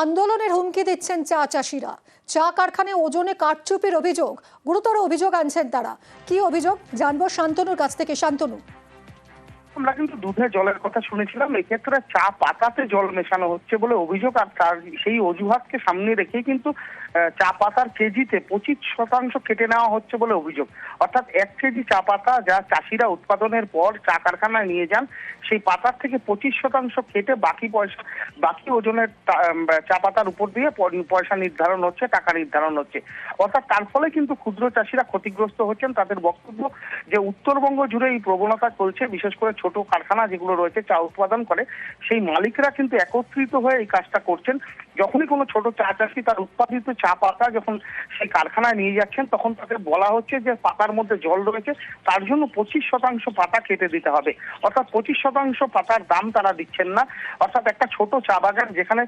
আন্দোলনের হুমকি দিচ্ছেন চা চাষিরা। চা কারখানায় ওজনে কারচুপির অভিযোগ, গুরুতর অভিযোগ আনছেন তারা। কি অভিযোগ? জানব শান্তনুর কাছ থেকে। শান্তনু। আমরা কিন্তু দুধে জলের কথা শুনেছিলাম, এক্ষেত্রে চা পাতাতে জল মেশানো হচ্ছে বলে অভিযোগ, আর তার সেই অজুহাতকে সামনে রেখেই কিন্তু চা পাতার কেজিতে পঁচিশ শতাংশ কেটে নেওয়া হচ্ছে বলে অভিযোগ। অর্থাৎ এক কেজি চা পাতা যা চাষিরা উৎপাদনের পর চা কারখানায় নিয়ে যান, সেই পাতার থেকে পঁচিশ শতাংশ কেটে বাকি পয়সা, বাকি ওজনের চা পাতার উপর দিয়ে পয়সা নির্ধারণ হচ্ছে, টাকা নির্ধারণ হচ্ছে। অর্থাৎ তার ফলে কিন্তু ক্ষুদ্র চাষিরা ক্ষতিগ্রস্ত হচ্ছেন। তাদের বক্তব্য যে উত্তরবঙ্গ জুড়ে এই প্রবণতা চলছে, বিশেষ করে ছোট কারখানা যেগুলো রয়েছে, চা উৎপাদন করে, সেই মালিকরা কিন্তু একত্রিত হয়ে এই কাজটা করছেন। যখনই কোনো ছোট চা চাষি তার উৎপাদিত চা পাতা যখন সেই কারখানায় নিয়ে যাচ্ছেন, তখন তাদের বলা হচ্ছে যে পাতার মধ্যে জল রয়েছে, তার জন্য পঁচিশ শতাংশ পাতা কেটে দিতে হবে। অর্থাৎ পঁচিশ শতাংশ পাতার দাম তারা দিচ্ছেন না। অর্থাৎ একটা ছোট চা বাগান যেখানে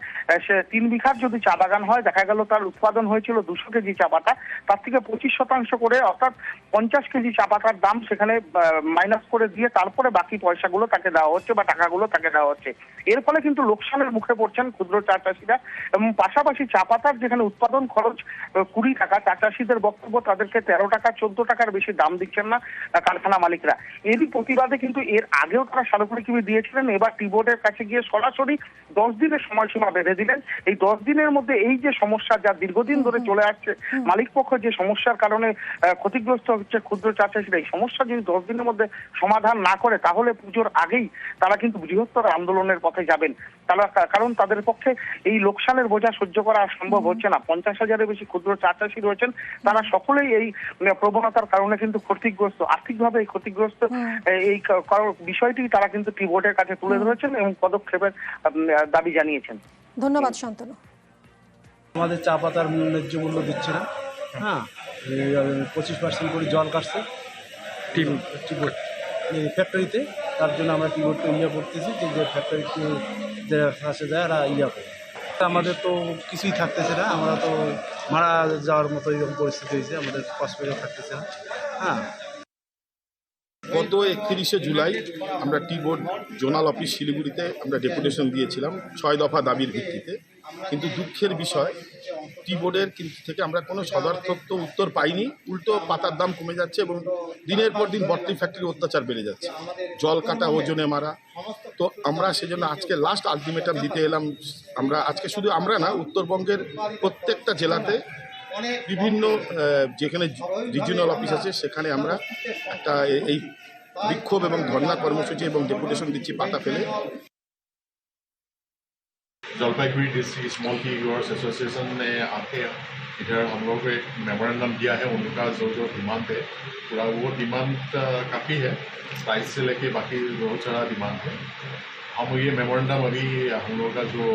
তিন বিঘার যদি চা বাগান হয়, দেখা গেল তার উৎপাদন হয়েছিল দুশো কেজি চা পাতা, তার থেকে পঁচিশ শতাংশ করে, অর্থাৎ পঞ্চাশ কেজি চা পাতার দাম সেখানে মাইনাস করে দিয়ে তারপরে বাকি পয়সাগুলো তাকে দেওয়া হচ্ছে বা টাকাগুলো তাকে দেওয়া হচ্ছে। এর ফলে কিন্তু লোকসানের মুখে পড়ছেন ক্ষুদ্র চা চাষিরা এবং পাশাপাশি চা পাতার যেখানে উৎপাদন খরচ কুড়ি টাকা চা চাষিদের বক্তব্য তাদেরকে তেরো টাকা চোদ্দ টাকার বেশি দাম দিচ্ছেন না কারখানা মালিকরা। এরই প্রতিবাদে কিন্তু এর আগেও তারা স্মারকলিপি দিয়েছিলেন এবার টি বোর্ডের কাছে গিয়ে সরাসরি দশ দিনের সময়সীমা বেঁধে দিলেন। এই দশ দিনের মধ্যে এই যে সমস্যা যা দীর্ঘদিন ধরে চলে আসছে মালিক পক্ষ যে সমস্যার কারণে ক্ষতিগ্রস্ত হচ্ছে ক্ষুদ্র চা চাষিরা এই সমস্যা যদি দশ দিনের মধ্যে সমাধান না করে তাহলে পুজোর আগেই তারা কিন্তু বৃহত্তর আন্দোলনের পথে যাবেন। তারা কারণ তাদের পক্ষে এই লোকসানের বোঝা সহ্য করা সম্ভব হচ্ছে না। পঞ্চাশ হাজারের বেশি ক্ষুদ্র চা চাষি রয়েছেন তারা সকলেই এই প্রবণতার কারণে কিন্তু ক্ষতিগ্রস্ত আর্থিকভাবে এই ক্ষতিগ্রস্ত এই বিষয়টি তারা কিন্তু টি বোর্ডের কাছে তুলে ধরেছেন এবং পদক্ষেপের দাবি জানিয়েছেন। ধন্যবাদ শান্তনু। আমাদের চা পাতার ন্যায্য মূল্য দিচ্ছে না। হ্যাঁ। পঁচিশ পার্সেন্ট করে জল কাটছে। টিম টিবোর্ড এই ফ্যাক্টরিতে তার জন্য আমরা টিবোর্ডকে ইয়ে করতেছি, যে যে ফ্যাক্টরিতে যে কাছে যায় এরা ইয়া করে। আমাদের তো কিছুই থাকতেছে না, আমরা তো মারা যাওয়ার মতো এরকম পরিস্থিতি হয়েছে, আমাদের হসপিটাল থাকতেছে না। হ্যাঁ। গত একত্রিশে জুলাই আমরা টি বোর্ড জোনাল অফিস শিলিগুড়িতে আমরা ডেপুটেশন দিয়েছিলাম, ছয় দফা দাবির ভিত্তিতে। কিন্তু দুঃখের বিষয় টি বোর্ডের কিন্তু থেকে আমরা কোনো সদর্থক উত্তর পাইনি। উল্টো পাতার দাম কমে যাচ্ছে এবং দিনের পর দিন বর্তী ফ্যাক্টরির অত্যাচার বেড়ে যাচ্ছে। জল কাটা, ওজনে মারা। তো আমরা সেজন্য আজকে লাস্ট আলটিমেটাম দিতে এলাম। আমরা আজকে শুধু আমরা না, উত্তরবঙ্গের প্রত্যেকটা জেলাতে বিভিন্ন যেখানে রিজিওনাল অফিস আছে, সেখানে আমরা একটা এই বিক্ষোভ এবং ধর্ণা কর্মসূচি এবং ডেপুটেশন দিচ্ছি, পাতা ফেলে। Jalpaiguri district small tea growers association ने आके इधर हम लोग को एक मेमोरेंडम दिया है, उनका जो जो डिमांड है, पूरा वो डिमांड काफ़ी है। प्राइस से लेके बाकी बहुत सारा डिमांड है। हम ये मेमोरेंडम अभी हम लोग का जो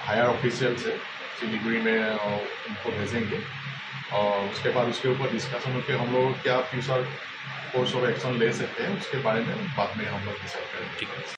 हायर ऑफिशियल्स है, सिलीगुड़ी में उनको भेजेंगे। और उसके बाद उसके ऊपर डिस्कशन होकर हम लोग क्या फ्यूचर कोर्स ऑफ़ एक्शन ले सकते हैं, उसके बारे में बाद में हम लोग डिसाइड करेंगे।